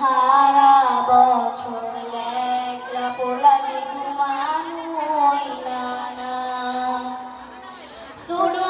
সারা বছর লেখলা পোলাগি ঘুমানো না? সুডু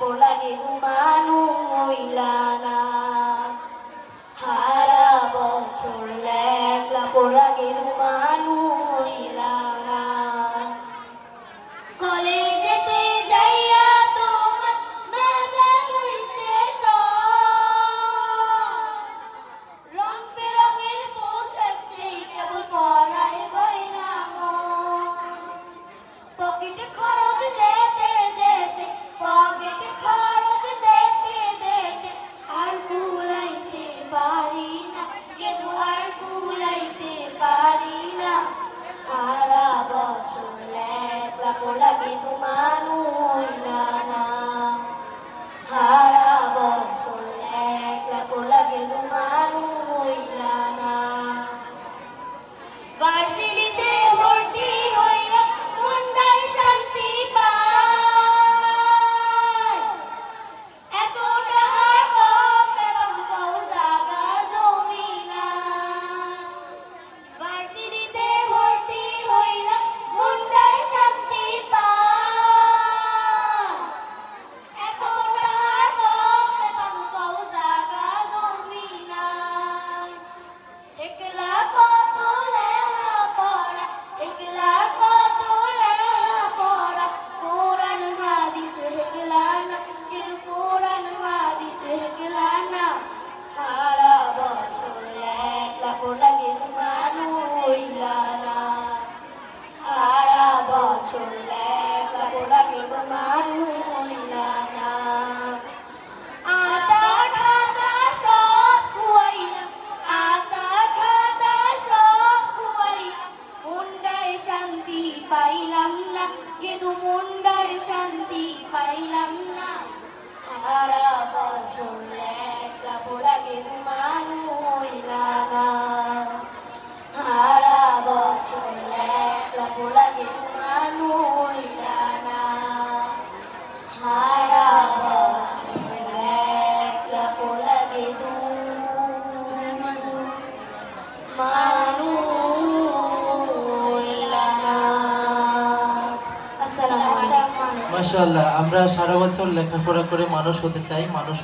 పొలది ఉమాను ఇలానా হারা বছর লেখলা পোড়াগে মানু ইলানা কলেজেতে যাইয়া তোমার মেলা হইছে রং বেরঙের পোশাক নেই, কেবল পড়ায় বই না পকেটে খরা Daddy. মাশাআল্লাহ আমরা সারা বছর লেখাপড়া করে মানুষ হতে চাই মানুষ